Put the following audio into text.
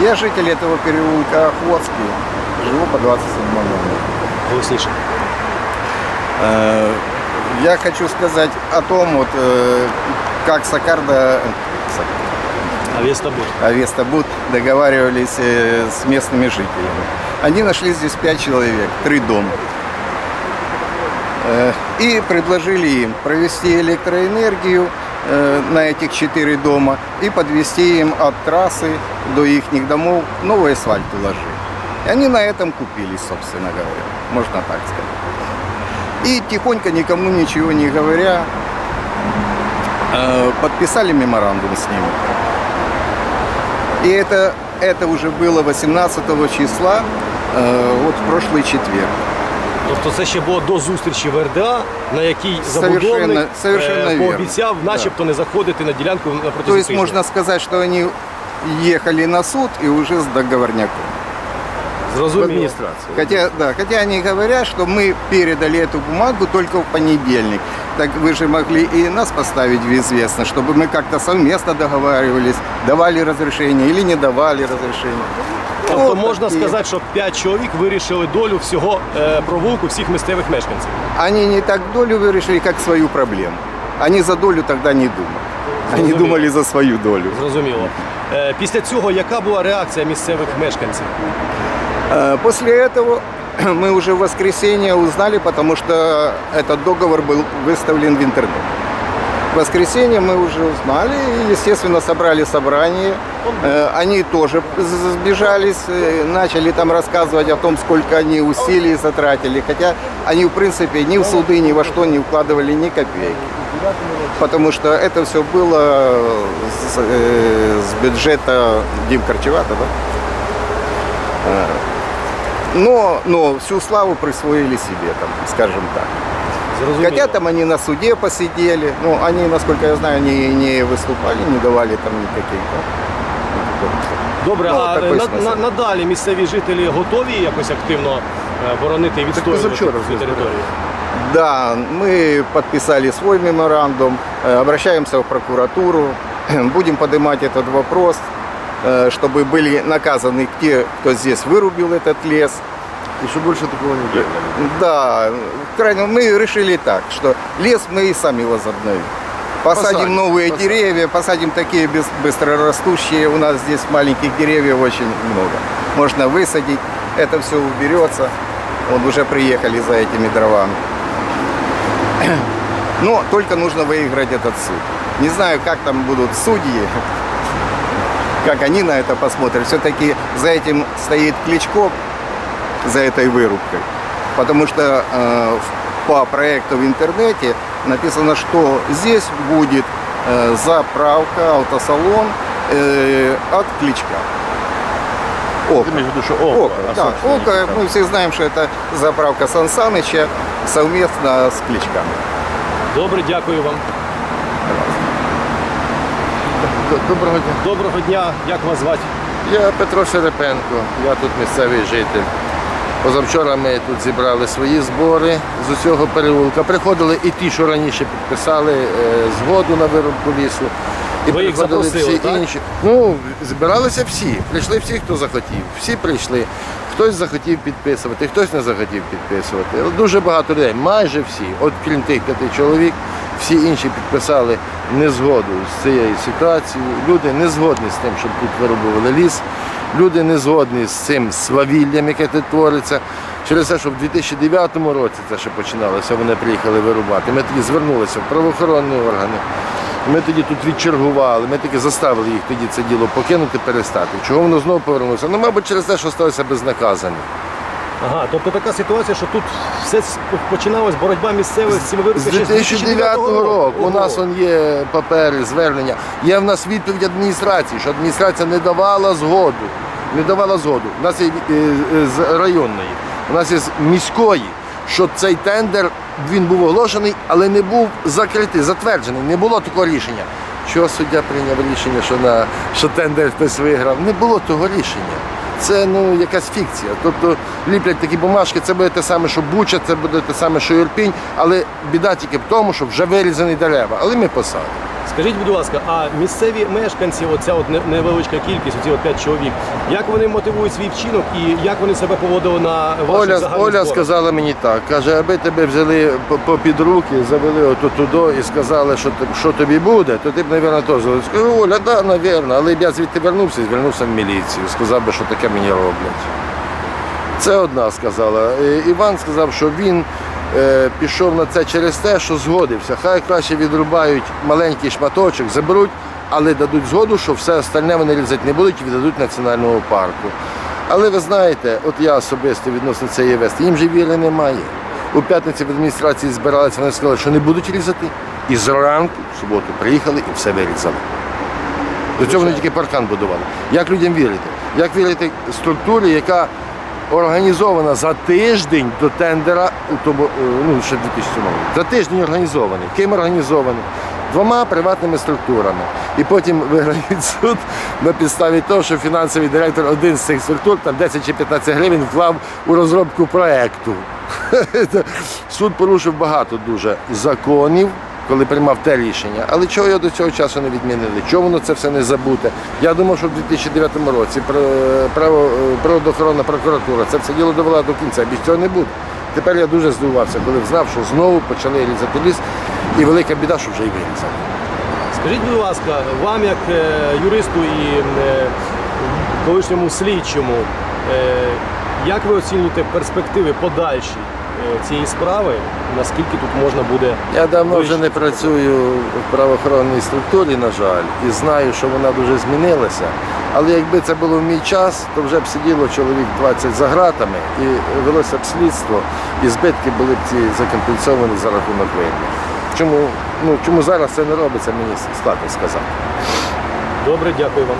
Я житель этого переулка Охотский, живу по 27 номеру. Голосніше. Э, Я хочу сказать о том, вот, э, как Сакарда, Авіастабур. Авестабуд договаривались э, с местными жителями. Они нашли здесь пять человек, три дома. Э, И предложили им провести электроэнергию э, на этих четыре дома и подвести им от трассы до их домов новый асфальт уложить. И они на этом купились, собственно говоря, можно так сказать. И тихонько, никому ничего не говоря, э, подписали меморандум с ними. И это, это уже было 18 числа, э, вот в прошлый четверг. Тобто це ще було до зустрічі в РДА, на якій забудовник Совершенно- совершенно е, вірно. пообіцяв, начебто, не заходити на ділянку на То протязі есть тижня. можно сказать, что они ехали на суд и уже с договорняком. Зрозуміло. Хотя, да, хотя они говорят, что мы передали эту бумагу только в понедельник. Так вы же могли и нас поставить в известность, чтобы мы как-то совместно договаривались, давали разрешение или не давали разрешение. Тобто Вот можна такие. сказати, що 5 чоловік вирішили долю всього е, провулку, всіх місцевих мешканців. Они не так долю вырешили, как свою проблему. Они за долю тогда не думали. Они Зрозуміло. думали за свою долю. Зрозуміло. Е, Після цього яка була реакція місцевих мешканців? Э, После этого мы уже в воскресенье узнали, потому что этот договор был выставлен в интернет. В воскресенье мы уже узнали и, естественно, собрали собрание. Э, Они тоже сбежались, э, начали там рассказывать о том, сколько они усилий затратили. Хотя они, в принципе, ни в суды, ни во что не вкладывали ни копейки. Потому что это все было с, э, с бюджета Дим Корчевата, да? Но, но всю славу присвоили себе, там, скажем так. Зрозуміло. Хотя там они на суде посидели, ну, они, насколько я знаю, не, не выступали, не давали там никаких. да. Добре, Ну, а такий на, смисл. на, надалі місцеві жителі готові якось активно е, боронити і відстоювати позавчора цю вже територію? Да, мы подписали свой меморандум, э, обращаемся в прокуратуру, будем поднимать этот вопрос, э, чтобы были наказаны те, кто здесь вырубил этот лес. І щоб більше такого не було. Да, крайне мы решили так, что лес мы и сами возобновим. Посадим, Посадим, новые посадим. деревья, посадим такие без- быстрорастущие. У нас здесь маленьких деревьев очень много. Можно высадить, это все уберется. Вот уже приехали за этими дровами. Но только нужно выиграть этот суд. Не знаю, как там будут судьи, как они на это посмотрят. Все-таки за этим стоит Кличко, за этой вырубкой. Потому что э, в- по проекту в интернете написано, что здесь будет э, заправка, автосалон э, от Кличка. Око. Ти маєш в виду, що око, Око, а да. собственно, Око, там. мы все знаем, что это заправка Сан Саныча совместно с Кличками. Добре, дякую вам. Д- Доброго дня. Доброго дня, як вас звати? Я Петро Серепенко, я тут місцевий житель. Позавчора ми тут зібрали свої збори з усього переулка. Приходили і ті, що раніше підписали е, згоду на вирубку лісу. І Ви їх приходили запросили, всі так? інші. Ну, збиралися всі. Прийшли всі, хто захотів. Всі прийшли. Хтось захотів підписувати, хтось не захотів підписувати. Дуже багато людей, майже всі, от крім тих п'яти чоловік, всі інші підписали незгоду з цією ситуацією. Люди не згодні з тим, щоб тут вирубували ліс. Люди не згодні з цим свавіллям, яке тут твориться. Через те, що в 2009 році це ще починалося, вони приїхали вирубати. Ми тоді звернулися в правоохоронні органи. Ми тоді тут відчергували, ми тільки заставили їх тоді це діло покинути, перестати. Чого воно знову повернулося? Ну, мабуть, через те, що сталося безнаказаним. Ага, тобто така ситуація, що тут все починалась боротьба місцевих з цими З вирубками ще 2009 року у нас он є папери, звернення. Є в нас відповідь адміністрації, що адміністрація не давала згоду. Не давала згоду. У нас є е, е, з районної, у нас є з міської, що цей тендер він був оголошений, але не був закритий, затверджений. Не було такого рішення. Чого суддя прийняв рішення, що на що тендер хтось виграв? Не було того рішення. Це ну якась фікція. Тобто ліплять такі бумажки, це буде те саме, що Буча, це буде те саме, що Ірпінь, але біда тільки в тому, що вже вирізані дерева, але ми посадимо. Скажіть, будь ласка, а місцеві мешканці, оця от невеличка кількість, оці от 5 чоловік, як вони мотивують свій вчинок і як вони себе поводили на ваших Оля, загальних Оля зборах? сказала мені так, каже, аби тебе взяли по- попід руки, завели ото туди і сказали, що, ти- що тобі буде, то ти б, мабуть, теж зробив. Скажу, Оля, да, напевно, але б я звідти вернувся і звернувся в міліцію, сказав би, що таке мені роблять. Це одна сказала. Іван сказав, що він е, пішов на це через те, що згодився. Хай краще відрубають маленький шматочок, заберуть, але дадуть згоду, що все остальне вони різати не будуть і віддадуть національному парку. Але ви знаєте, от я особисто відносно цієї вести, їм же віри немає. У п'ятниці в адміністрації збиралися, вони сказали, що не будуть різати. І зранку, в суботу, приїхали і все вирізали. До цього вони тільки паркан будували. Як людям вірити? Як вірити структурі, яка організована за тиждень до тендера, тому, е, ну ще 2007 році. За тиждень організований. Ким організований? Двома приватними структурами. І потім виграють суд на підставі того, що фінансовий директор один з цих структур там 10 чи 15 гривень вклав у розробку проекту. Суд порушив багато дуже законів, коли приймав те рішення. Але чого його до цього часу не відмінили? Чого воно це все не забуте? Я думав, що в 2009 році пр- право, правоохоронна прокуратура це все діло довела до кінця, без цього не буде. Тепер я дуже здивувався, коли знав, що знову почали різати ліс, і велика біда, що вже й вирізали. Скажіть, будь ласка, вам як е, юристу і е, колишньому слідчому, е, як ви оцінюєте перспективи подальші е, цієї справи? Наскільки тут можна буде Я давно вже не працюю в правоохоронній структурі, на жаль, і знаю, що вона дуже змінилася. Але якби це було в мій час, то вже б сиділо чоловік 20 за ґратами і велося б слідство, і збитки були б ці закомпенсовані за рахунок вини. Чому, ну, чому зараз це не робиться, мені складно сказати. добре? Дякую вам.